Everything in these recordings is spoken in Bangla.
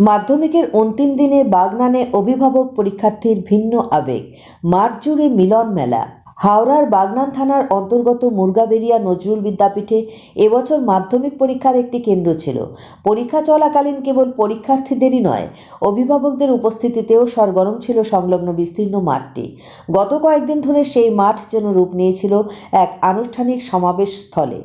মাধ্যমিকের অন্তিম দিনে বাগনানে অভিভাবক পরীক্ষার্থীর ভিন্ন আবেগ। মাঠ জুড়ে মিলন মেলা। হাওড়ার বাগনান থানার অন্তর্গত মুরগাবেরিয়া নজরুল বিদ্যাপীঠে এবছর মাধ্যমিক পরীক্ষার একটি কেন্দ্র ছিল। পরীক্ষা চলাকালীন কেবল পরীক্ষার্থীদেরই নয়, অভিভাবকদের উপস্থিতিতেও সরগরম ছিল সংলগ্ন বিস্তীর্ণ মাঠটি। গত কয়েকদিন ধরে সেই মাঠ যেন রূপ নিয়েছিল এক আনুষ্ঠানিক সমাবেশ স্থলে।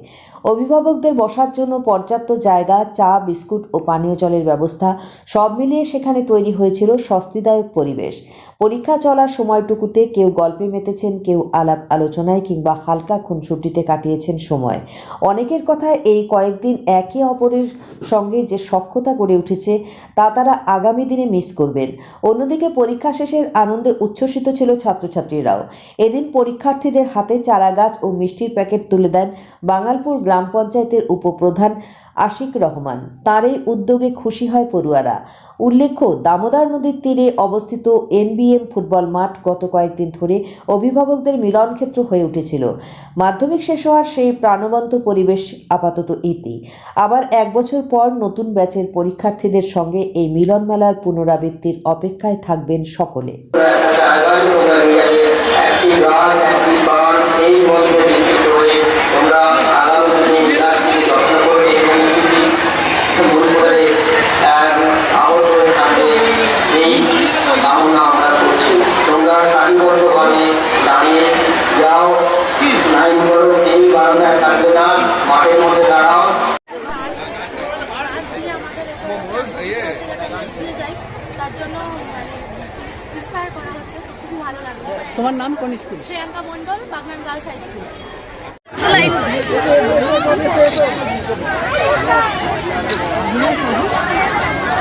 অভিভাবকদের বসার জন্য পর্যাপ্ত জায়গা, চা, বিস্কুট ও পানীয় জলের ব্যবস্থা সব মিলিয়ে সেখানে তৈরি হয়েছিল স্বস্তিদায়ক পরিবেশ। পরীক্ষা চলার সময়টুকুতে কেউ গল্পে মেতেছেন, কেউ আলাপ আলোচনায় কিংবা হালকা খুনসুটিতে কাটিয়েছেন সময়। অনেকের কথায় এই কয়েকদিন একে অপরের সঙ্গে যে সখ্যতা গড়ে উঠেছে তা তারা আগামী দিনে মিস করবেন। অন্যদিকে পরীক্ষা শেষের আনন্দে উচ্ছ্বসিত ছিল ছাত্রছাত্রীরাও। এদিন পরীক্ষার্থীদের হাতে চারাগাছ ও মিষ্টির প্যাকেট তুলে দেন বাঙালপুর গ্রাম পঞ্চায়েতের উপপ্রধান আশিক রহমান। তার এই উদ্যোগে খুশি হয় পড়ুয়ারা। উল্লেখ্য, দামোদর নদীর তীরে অবস্থিত এনবিএম ফুটবল মাঠ গত কয়েকদিন ধরে অভিভাবকদের মিলনক্ষেত্র হয়ে উঠেছিল। মাধ্যমিক শেষ হওয়ার সেই প্রাণবন্ত পরিবেশ আপাতত ইতি। আবার এক বছর পর নতুন ব্যাচের পরীক্ষার্থীদের সঙ্গে এই মিলন মেলার পুনরাবৃত্তির অপেক্ষায় থাকবেন সকলে জায়গায় তোমরা নিয়ে একটি গাছ একটি বান এই মধ্যে সৃষ্টি করে তোমরা আগামী দিনে বিরাটকে যত্ন করে এবং যদি ভুল করে আহ, আহত হয়ে থাকে এই কামনা আমরা করছি তোমরা সারিবদ্ধভাবে দাঁড়িয়ে যাও লাইন করো এই বারান্দায় থাকবে না মাঠের মধ্যে দাঁড়াও। মানে তোমার নাম কোন school? Shreyanka Mondal Bagnan girls high school.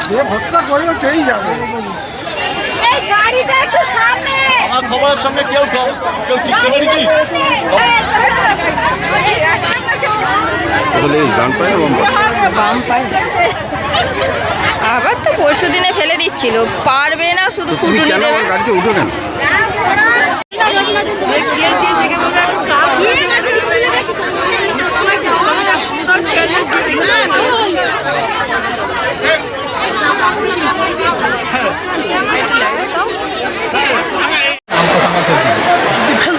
যে ভরসা করবে সেই যাবে এই গাড়িটা একটু সামনে আমার খবরের সঙ্গে কেউ কেউ ঠিক করে নাকি আবার তো পরশু দিনে ফেলে দিচ্ছিল পারবে না শুধু ফুটুনি দেবে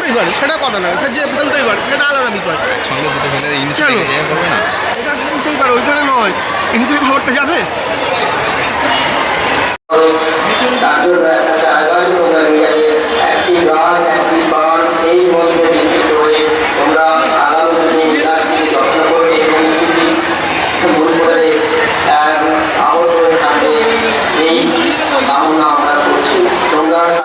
ফেলতেই পারে সেটা কথা না সে যে ফেলতেই পারে সেটা আলাদা বিষয়। সঙ্গে দুটো ফেলে ইনসাইড এ করবে না। এটা ফেলতেই পারে ওইখানে নয় ইনসাইড খবরটা যাবে?